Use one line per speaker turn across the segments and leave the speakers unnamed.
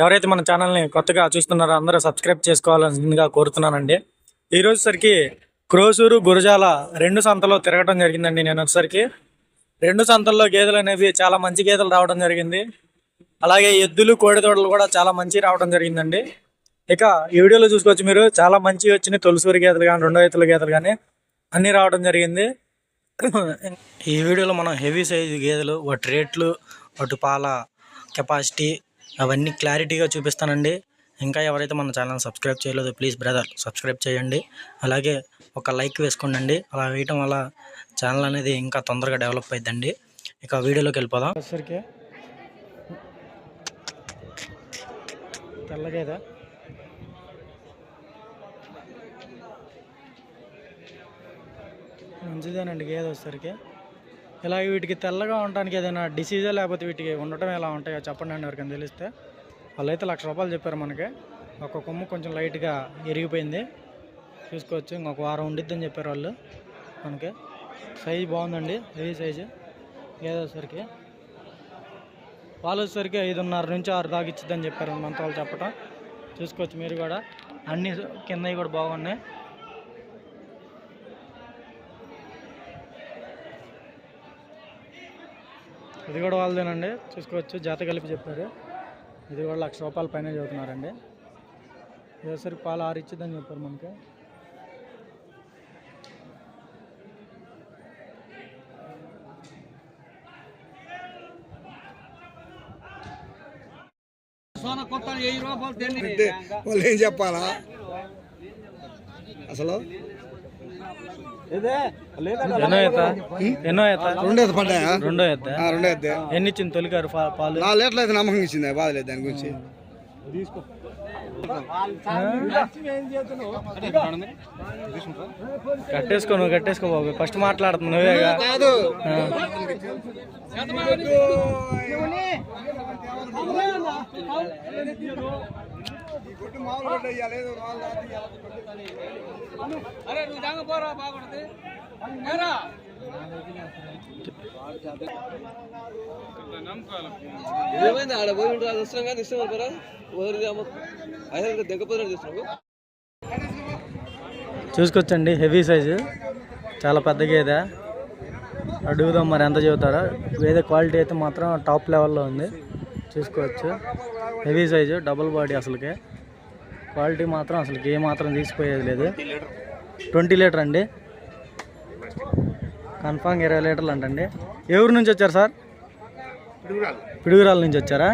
ఎవరైతే మన ఛానల్ని కొత్తగా చూస్తున్నారో అందరూ సబ్స్క్రైబ్ చేసుకోవాల్సిందిగా కోరుతున్నానండి. ఈరోజుసరికి సరికి క్రోసూరు గురజాల రెండు సంతలో తిరగడం జరిగిందండి. నేను వచ్చేసరికి రెండు సంతల్లో గేదెలు అనేవి చాలా మంచి గేదెలు రావడం జరిగింది. అలాగే ఎద్దులు కోడిదోడలు కూడా చాలా మంచి రావడం జరిగిందండి. ఇక ఈ వీడియోలో చూసుకోవచ్చు మీరు. చాలా మంచి వచ్చినాయి. తొలిసూరి గేదెలు కానీ రెండో ఎత్తుల గేదెలు కానీ అన్నీ రావడం జరిగింది. ఈ వీడియోలో మనం హెవీ సైజు గేదెలు వాటి రేట్లు వాటి పాల కెపాసిటీ అవన్నీ క్లారిటీగా చూపిస్తానండి. ఇంకా ఎవరైతే మన ఛానల్ సబ్స్క్రైబ్ చేయలేదో ప్లీజ్ బ్రదర్ సబ్స్క్రైబ్ చేయండి. అలాగే ఒక లైక్ వేసుకోండి అలా వేయటం వల్ల ఛానల్ అనేది ఇంకా తొందరగా డెవలప్ అవుతుందండి ఇక వీడియోలోకి వెళ్ళిపోదాం. సరికి తెల్లగేదా? మంచిదేనండి గేదె వచ్చేసరికి ఇలా వీటికి తెల్లగా ఉండడానికి ఏదైనా డిసీజా లేకపోతే వీటికి ఉండటం ఎలా ఉంటాయో చెప్పండి అండి ఎవరికైనా తెలిస్తే. వాళ్ళైతే లక్ష రూపాయలు చెప్పారు మనకి. ఒక కొమ్ము కొంచెం లైట్గా ఎరిగిపోయింది చూసుకోవచ్చు ఇంకొక వారం ఉండిద్దని చెప్పారు వాళ్ళు మనకి. సైజు బాగుందండి హెవీ సైజు ఏదోసరికి వాళ్ళు వచ్చేసరికి ఐదున్నర నుంచి ఆరు దాకా ఇచ్చిద్దని చెప్పారు మనతో వాళ్ళు చెప్పటం. చూసుకోవచ్చు మీరు కూడా. అన్ని కిందవి కూడా బాగున్నాయి. ఇది కూడా వాళ్ళదేనండి. చూసుకోవచ్చు. జాత కలిపి చెప్పారు. ఇది కూడా లక్ష రూపాయల పైన చదువుతున్నారండి. వేసరికి పాలు ఆరు ఇచ్చిద్దని చెప్పారు మనకి.
వాళ్ళు ఏం చెప్పాలా? అసలు?
ఎన్నో ఎత్త? ఎన్నో ఎత్త?
రెండో ఎత్తు పడ్డాయా?
రెండో ఎత్త?
రెండో ఎత్తే.
ఎన్ని ఇచ్చింది తొలికారు పా- పాలు?
నాలుగు లీటర్లు అయితే నమ్మకం ఇచ్చింది బాధలేదు దాని గురించి?
కట్టేసుకో నువ్వు కట్టేసుకో బాబు. ఫస్ట్ మాట్లాడుతున్నావు నువ్వేగా
కాదు.
ఆ.
ఏమైంది? ఆడ పోయి ఉంటుంది అది వస్తున్నాం కానీ ఇష్టం అనుకోరా? వదిలి ఐదు దగ్గపోతున్నాడు చూస్తున్నావు
చూసుకొచ్చండి హెవీ సైజు. చాలా పెద్ద గేదె అడుగుదాం మరి ఎంత చెబుతారో. వేరే క్వాలిటీ అయితే మాత్రం టాప్ లెవెల్లో ఉంది. చూసుకోవచ్చు. హెవీ సైజు డబుల్ బాడీ అసలుకే. క్వాలిటీ మాత్రం అసలుకి ఏ మాత్రం తీసిపోయేది లేదు. ట్వంటీ లీటర్ అండి. కన్ఫామ్ ఇరవై లీటర్లు అంటండి. ఊరు నుంచి వచ్చారు సార్? పిడుగురాల. నుంచి వచ్చారా?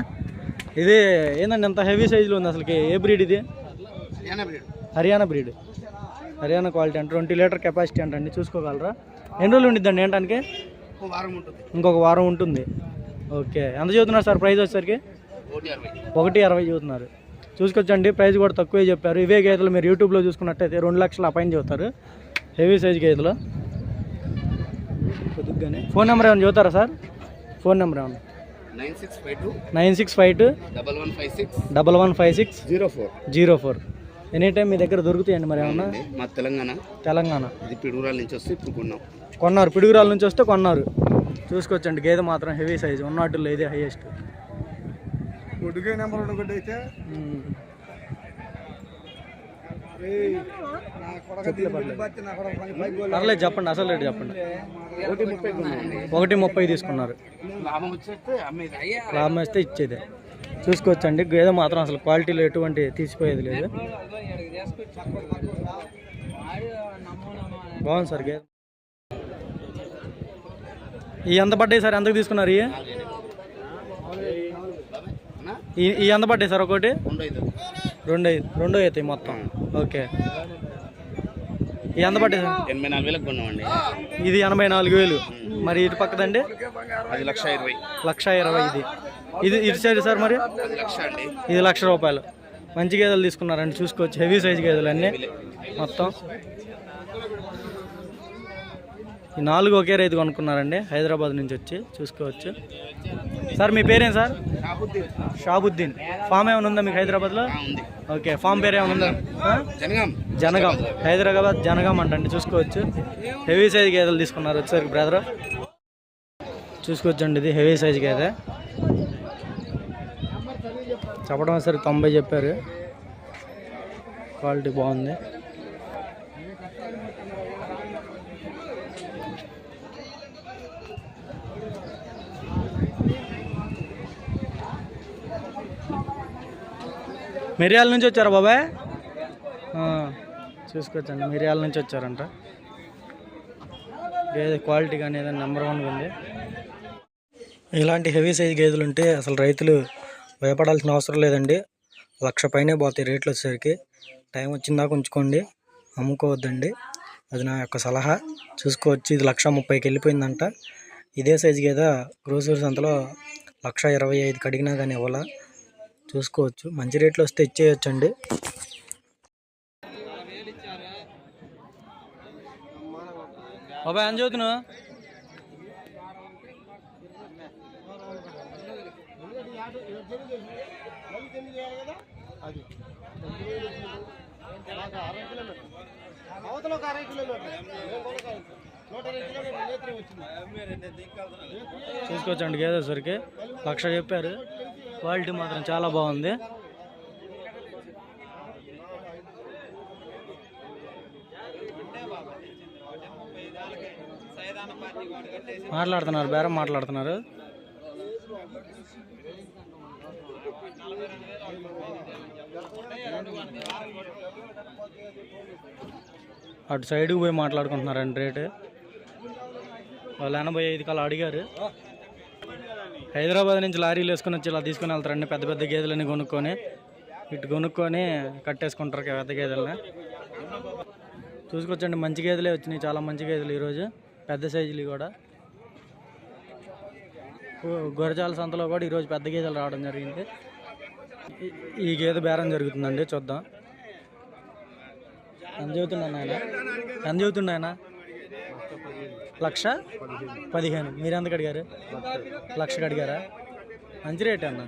ఇది ఏంటండి ఎంత హెవీ సైజులో ఉంది అసలుకి? ఏ బ్రీడ్ ఇది? హర్యానా బ్రీడ్ హర్యానా క్వాలిటీ అంటే ట్వంటీ లీటర్ కెపాసిటీ అంటండి. చూసుకోగలరా? ఎన్ని రోజులు ఉండిద్దండి ఏంటానికి? ఇంకొక వారం ఉంటుంది. ఓకే. ఎంత చదువుతున్నారు సార్ ప్రైస్ వచ్చేసరికి? ఒకటి అరవై. చదువుతున్నారు. చూసుకొచ్చండి. ప్రైస్ కూడా తక్కువే చెప్పారు. ఇవే గేదెలు మీరు యూట్యూబ్లో చూసుకున్నట్టయితే రెండు లక్షల పైన చదువుతారు హెవీ సైజ్ గేదెలు. కొద్దిగానే ఫోన్ నెంబర్ ఏమైనా చదువుతారా సార్? ఫోన్ నెంబర్ ఏమన్నా
nine six five two.
Nine six five two.
Double one five six.
Double one five six.
Zero four.
Zero four. Any time మీ దగ్గర దొరుకుతాయండి మరి ఏమన్నా?
మా తెలంగాణ.
తెలంగాణ.
ఇది పిడుగురాల నుంచి వస్తే ఇప్పుడు కొన్నాం.
కొన్నారు. పిడుగురాల నుంచి వస్తే కొన్నారు. చూసుకోవచ్చండి. గేదె మాత్రం హెవీ సైజ్. ఉన్నట్టులో ఇదే హైయెస్ట్
కొడుకే నెంబర్ ఒకటి అయితే
పర్లేదు చెప్పండి అసలు రేటు చెప్పండి. ఒకటి ముప్పై తీసుకున్నారు.
లాభం వచ్చేస్తే అమ్మేది.
లాభం వేస్తే ఇచ్చేదే. చూసుకోవచ్చండి. గేదె మాత్రం అసలు క్వాలిటీలో ఎటువంటి తీసిపోయేది లేదు. బాగుంది సార్ గేదె. ఈ ఎంత పడ్డాయి సార్ ఎంతకు తీసుకున్నారు ఇవి ఈ- ఈ ఎంత పడ్డాయి సార్ ఒకటి? రెండు ఐదు. రెండు అవుతాయి మొత్తం. ఓకే. ఎంత సార్
ఎనభై నాలుగు వేలకు కొన్నామండి.
ఇది ఎనభై నాలుగు వేలు. మరి ఇటు పక్కదండి?
అది లక్ష ఇరవై.
లక్ష ఇరవై ఇది. ఇది ఇటు సైడ్ సార్ మరి?
లక్ష అండి.
ఇది లక్ష రూపాయలు. మంచి గేదెలు తీసుకున్నారండి చూసుకోవచ్చు. హెవీ సైజ్ గేదెలు అన్నీ. మొత్తం. ఈ నాలుగు ఒకే రైతు కొనుక్కున్నారండి. హైదరాబాద్ నుంచి వచ్చి చూసుకోవచ్చు. సార్ మీ పేరేం సార్? షాబుద్దీన్. ఫామ్ ఏమైనా ఉందా మీకు హైదరాబాద్లో? ఓకే ఫామ్ పేరు ఏమైనా ఉందా?
జనగాం.
హైదరాబాద్ జనగాం అంటండి చూసుకోవచ్చు. హెవీ సైజ్ గేదెలు తీసుకున్నారు వచ్చేసరికి బ్రదర్. చూసుకోవచ్చండి ఇది హెవీ సైజ్ గేదె. చెప్పడం సరే తొంభై చెప్పారు. క్వాలిటీ బాగుంది. మిరియాల నుంచి వచ్చారా బాబాయ్? చూసుకోవచ్చండి. మిరియాల నుంచి వచ్చారంట. గేదె క్వాలిటీ కానీ ఏదైనా నెంబర్ వన్గా ఉంది. ఇలాంటి హెవీ సైజ్ గేదెలు ఉంటే అసలు రైతులు భయపడాల్సిన అవసరం లేదండి. లక్ష పైనే పోతాయి రేట్లు వచ్చేసరికి. టైం వచ్చిందాక ఉంచుకోండి. అమ్ముకోవద్దండి. అది నా యొక్క సలహా. చూసుకోవచ్చు. ఇది లక్ష ముప్పైకి వెళ్ళిపోయిందంట. ఇదే సైజు గేదె గ్రోసరీ సంతలో లక్ష ఇరవై ఐదుకి అడిగినా కానీ ఇవ్వాల? చూసుకోవచ్చు. మంచి రేట్లు వస్తే ఇచ్చేయచ్చండి. బాబాయ్ అని చదువుతున్నావు? చూసుకోవచ్చండి గేదె సరికి. లక్ష చెప్పారు. క్వాలిటీ మాత్రం చాలా బాగుంది. మాట్లాడుతున్నారు బేరం మాట్లాడుతున్నారు. అటు సైడ్కి పోయి మాట్లాడుకుంటున్నారండి రేటు. వాళ్ళు ఎనభై ఐదు కల్లా అడిగారు. హైదరాబాద్ నుంచి లారీలు వేసుకొని వచ్చి ఇలా తీసుకొని వెళ్తారండి. పెద్ద పెద్ద గేదెలని కొనుక్కొని ఇటు కొనుక్కొని కట్టేసుకుంటారు పెద్ద గేదెలని. చూసుకొచ్చండి మంచి గేదెలే వచ్చినాయి. చాలా మంచి గేదెలు ఈరోజు. పెద్ద సైజులు కూడా. గొరజాల సంతలో కూడా ఈరోజు పెద్ద గేదెలు రావడం జరిగింది. ఈ- గేదె బేరం జరుగుతుందండి. చూద్దాం. ఎంత చదువుతున్నాను ఆయన? ఎంత చదువుతుండ ఆయన? లక్ష పదిహేను. మీరు ఎంతకు అడిగారు? లక్షకు అడిగారా? మంచి రేట్ అన్న.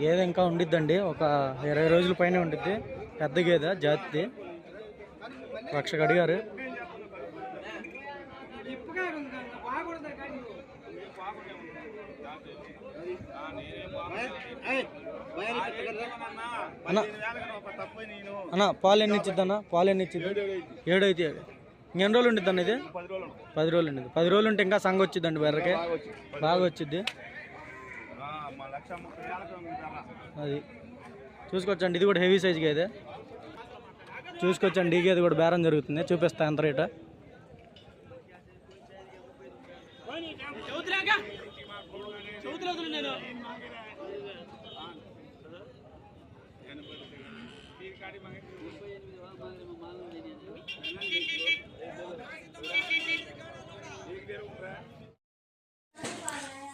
గేదె ఇంకా ఉండిద్దండి. ఒక ఇరవై రోజుల పైన ఉండిద్ది. పెద్ద గేదె జాతిది. లక్షకు అడిగారు. అన్న. పాలు ఎన్ని ఇచ్చిద్ది అన్న? పాలు ఎన్ని ఇచ్చిద్ది? ఏడైతే ఎన్ని రోజులు ఉండిద్ది అన్న ఇది? పది రోజులు ఉండిద్ది. పది రోజులు ఉంటే ఇంకా సంగ వచ్చిద్దండి బెర్రకి. బాగా వచ్చిద్ది. అది. చూసుకోవచ్చండి ఇది కూడా హెవీ సైజ్గా అయితే. చూసుకోవచ్చండి ఈ కూడా బేరం జరుగుతుంది. చూపిస్తా ఎంత రేటు.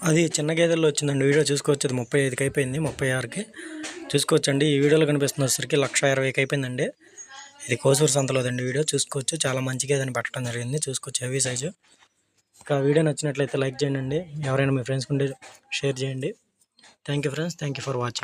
అది చిన్న గేదెల్లో వచ్చిందండి. వీడియో చూసుకోవచ్చు. అది ముప్పై ఐదుకి అయిపోయింది. ముప్పై ఆరుకి చూసుకోవచ్చండి. ఈ వీడియోలో కనిపిస్తున్న వచ్చరికి లక్ష ఇరవైకి అయిపోయిందండి. ఇది కోసూరు సంతలోదండి వీడియో. చూసుకోవచ్చు. చాలా మంచి గేదెని పెట్టడం జరిగింది. చూసుకోవచ్చు హెవీ సైజు. ఇంకా వీడియో నచ్చినట్లయితే లైక్ చేయండి. ఎవరైనా మీ ఫ్రెండ్స్కి ఉంటే షేర్ చేయండి. Thank you friends. Thank you for watching.